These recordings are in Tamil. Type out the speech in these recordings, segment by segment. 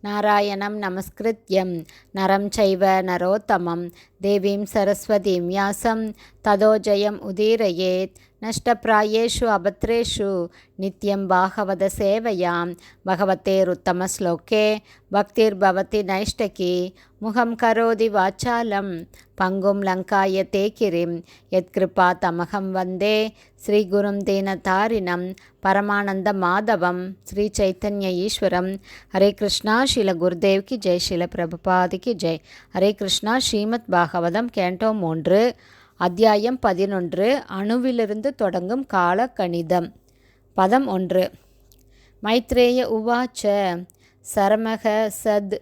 நாராயணம் நமஸ்கிருத்யம். நரம் சைவ நரோத்தமம். தேவீம் சரஸ்வதீம் யாசம். ததோஜயம் உதீரயேத். நஷ்டப்பிராயேஷு அபத்ரேஷு. நித்யம் பாகவத சேவையாம். பகவத்தேருத்தமஸ்லோகே பக்திர்பவதி நைஷ்டகி. முகம் கரோதி வாச்சாலம். பங்கும் லங்காய தேக்கிரிம். எத்கிருபா தமகம் வந்தே. ஸ்ரீகுரும் தீனதாரிணம் பரமானந்த மாதவம். ஸ்ரீ சைத்தன்ய ஈஸ்வரம். ஹரே கிருஷ்ணா ஸ்ரீல குருதேவ் ஜெய் ஸ்ரீல பிரபுபாதிக்கு ஜெய் ஹரே கிருஷ்ணா ஸ்ரீமத் பாகவதம் கேண்டோ மூன்று அத்தியாயம் பதினொன்று அணுவிலிருந்து தொடங்கும் கால கணிதம் பதம் ஒன்று மைத்ரேய உவாச்ச சரமக சத்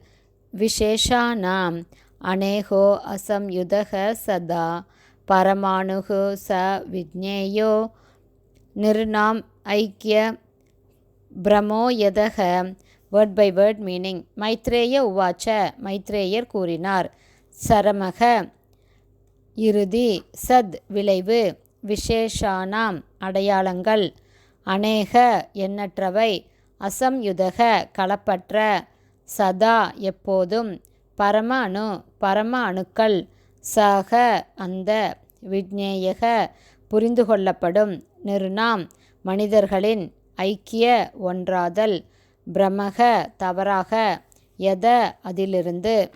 விசேஷானாம் அநேகோ அசம்யுதக சதா பரமாணுகு ச விஜ்ஞேயோ நிர்ணாம் ஐக்கிய பிரமோயதக word by word meaning Maitreya உவாச்ச. மைத்ரேயர் கூறினார். சரமக. இறுதி. சத். விளைவு. விசேஷானாம். அடையாளங்கள். அநேக. எண்ணற்றவை. அசம்யுதக களப்பற்ற. சதா. எப்போதும். பரம அணு பரம அணுக்கள் சக. அந்த. விஜ்ஞேயக. புரிந்து கொள்ளப்படும் நிறுநாம் மனிதர்களின் ஐக்கிய ஒன்றாதல். பிரமக தவறாக எத அதிலிருந்து?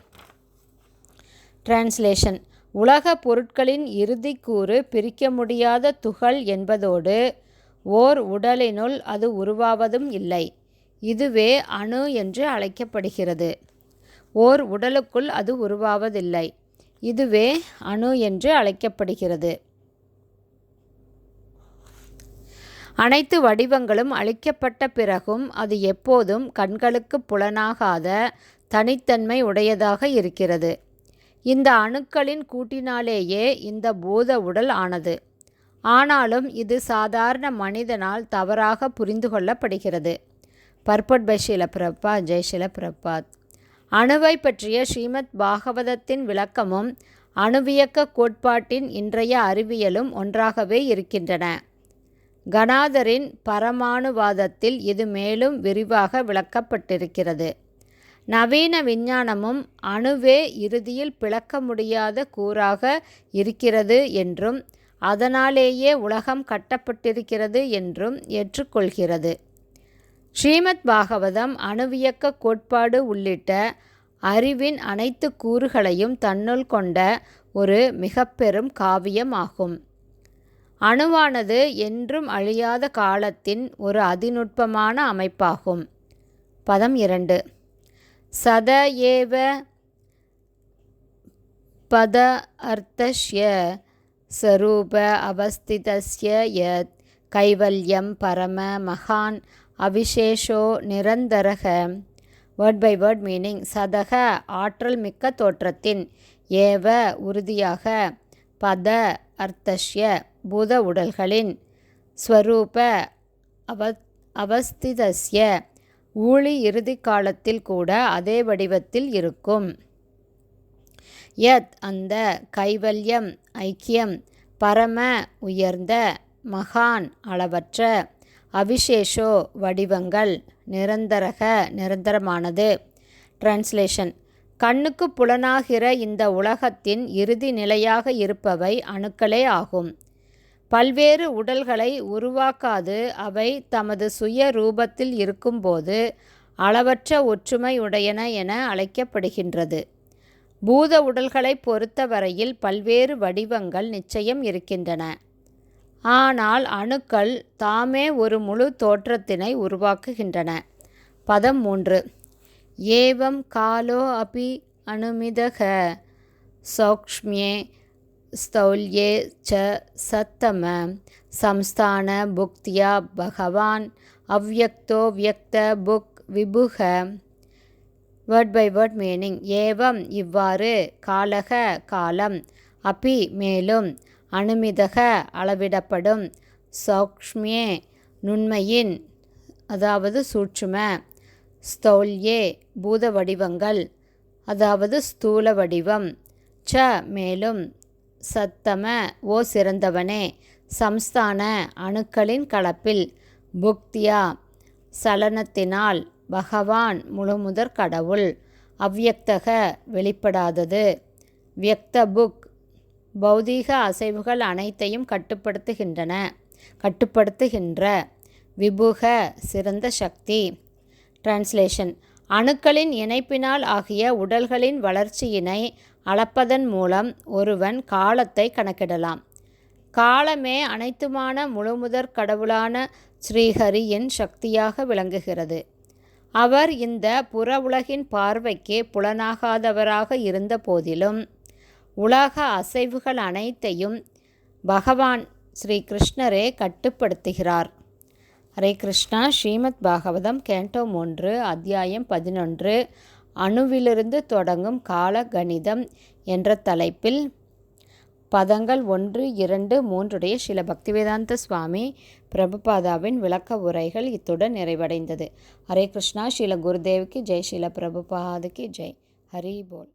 டிரான்ஸ்லேஷன் உலக பொருட்களின் இறுதிக்கூறு பிரிக்க முடியாத துகள் என்பதோடு ஓர் உடலினுள் அது உருவாவதும் இல்லை. இதுவே அணு என்று அழைக்கப்படுகிறது. ஓர் உடலுக்குள் அது உருவாவதில்லை. இதுவே அணு என்று அழைக்கப்படுகிறது. அனைத்து வடிவங்களும் அழிக்கப்பட்ட பிறகும் அது எப்போதும் கண்களுக்கு புலனாகாத தனித்தன்மை உடையதாக இருக்கிறது. இந்த அணுக்களின் கூட்டினாலேயே இந்த பூத உடல் ஆனது. ஆனாலும் இது சாதாரண மனிதனால் தவறாக புரிந்து கொள்ளப்படுகிறது. பர்பட் பை ஷீலப்பிரபா ஜெய்ஷில பிரபாத் அணுவை பற்றிய ஸ்ரீமத் பாகவதத்தின் விளக்கமும் அணுவியக்க கோட்பாட்டின் இன்றைய அறிவியலும் ஒன்றாகவே இருக்கின்றன. கணாதரின் பரமாணுவாதத்தில் இது மேலும் விரிவாக விளக்கப்பட்டிருக்கிறது. நவீன விஞ்ஞானமும் அணுவே இறுதியில் பிளக்க முடியாத கூறாக இருக்கிறது என்றும் அதனாலேயே உலகம் கட்டப்பட்டிருக்கிறது என்றும் ஏற்றுக்கொள்கிறது. ஸ்ரீமத் பாகவதம் அணுவியக்க கோட்பாடு உள்ளிட்ட அறிவின் அனைத்து கூறுகளையும் தன்னுள் கொண்ட ஒரு மிகப்பெரும் காவியம் ஆகும் அணுவானது என்றும் அழியாத காலத்தின் ஒரு அதிநுட்பமான அமைப்பாகும். பதம் இரண்டு. சத ஏவ பத அர்த்தஸ்ய ஸ்வரூப அவஸ்திதஸ்ய யத் கைவல்யம் பரம மகான் அவிசேஷோ நிரந்தரக. வேர்ட் பை வேர்ட் மீனிங் சதக ஆற்றல் மிக்க தோற்றத்தின் ஏவ உறுதியாக பத அர்த்தஷ்ய பூத உடல்களின் ஸ்வரூப அவ அவஸ்திதஸ்ய ஊழி இறுதி காலத்தில் கூட அதே வடிவத்தில் இருக்கும். யத் அந்த கைவல்யம் ஐக்கியம் பரம உயர்ந்த மகான் அளவற்ற அவிசேஷோ வடிவங்கள் நிரந்தரக நிரந்தரமானது. டிரான்ஸ்லேஷன் கண்ணுக்கு புலனாகிற இந்த உலகத்தின் இறுதி நிலையாக இருப்பவை அணுக்களே ஆகும். பல்வேறு உடல்களை உருவாக்காது. அவை தமது சுய ரூபத்தில் இருக்கும்போது அளவற்ற ஒற்றுமை உடையன என அழைக்கப்படுகின்றது. பூத உடல்களை பொறுத்தவரையில் பல்வேறு வடிவங்கள் நிச்சயம் இருக்கின்றன. ஆனால் அணுக்கள் தாமே ஒரு முழு தோற்றத்தினை உருவாக்குகின்றன. பதம் மூன்று. ஏவம் காலோ அபி அனுமிதக சௌக்ஷ்மியே ஸ்தௌல்யே ச சத்தம சம்ஸ்தான புக்தியா பகவான் அவ்யக்தோ வியக்த புக் விபுக. வேர்ட் பை வேர்ட் மீனிங் ஏவம் இவ்வாறு காலக காலம் அபி மேலும் அனுமிதக அளவிடப்படும். சௌக்ஷ்மியே நுண்மையின் அதாவது சூட்சும. ஸ்தௌல்யே பூத வடிவங்கள் அதாவது ஸ்தூல வடிவம். ச மேலும் சத்தம ஓ சிறந்தவனே சம்ஸ்தான அணுக்களின் கலப்பில் புக்தியா சலனத்தினால் பகவான் முழுமுதற் கடவுள் அவ்வியக்தக வெளிப்படாதது. வியக்த புக் பௌதீக அசைவுகள் அனைத்தையும் கட்டுப்படுத்துகின்றன கட்டுப்படுத்துகின்ற விபுக சிறந்த சக்தி. டிரான்ஸ்லேஷன் அணுக்களின் இணைப்பினால் ஆகிய உடல்களின் வளர்ச்சியினை அளப்பதன் மூலம் ஒருவன் காலத்தை கணக்கிடலாம். காலமே அனைத்துமான முழுமுதற் கடவுளான ஸ்ரீஹரியின் சக்தியாக விளங்குகிறது. அவர் இந்த புற உலகின் பார்வைக்கு புலனாகாதவராக இருந்த போதிலும் உலக அசைவுகள் அனைத்தையும் பகவான் ஸ்ரீ கிருஷ்ணரே கட்டுப்படுத்துகிறார். ஹரே கிருஷ்ணா. ஸ்ரீமத் பாகவதம் கேண்டோ ஒன்று அத்தியாயம் பதினொன்று. அணுவிலிருந்து தொடங்கும் கால கணிதம் என்ற தலைப்பில் பதங்கள் ஒன்று இரண்டு மூன்றுடைய சில பக்திவேதாந்த சுவாமி பிரபுபாதாவின் விளக்க உரைகள் இத்துடன் நிறைவடைந்தது. ஹரே கிருஷ்ணா. ஸ்ரீல குருதேவுக்கு ஜெய். ஸ்ரீல பிரபுபாதுக்கு ஜெய். ஹரி போல்.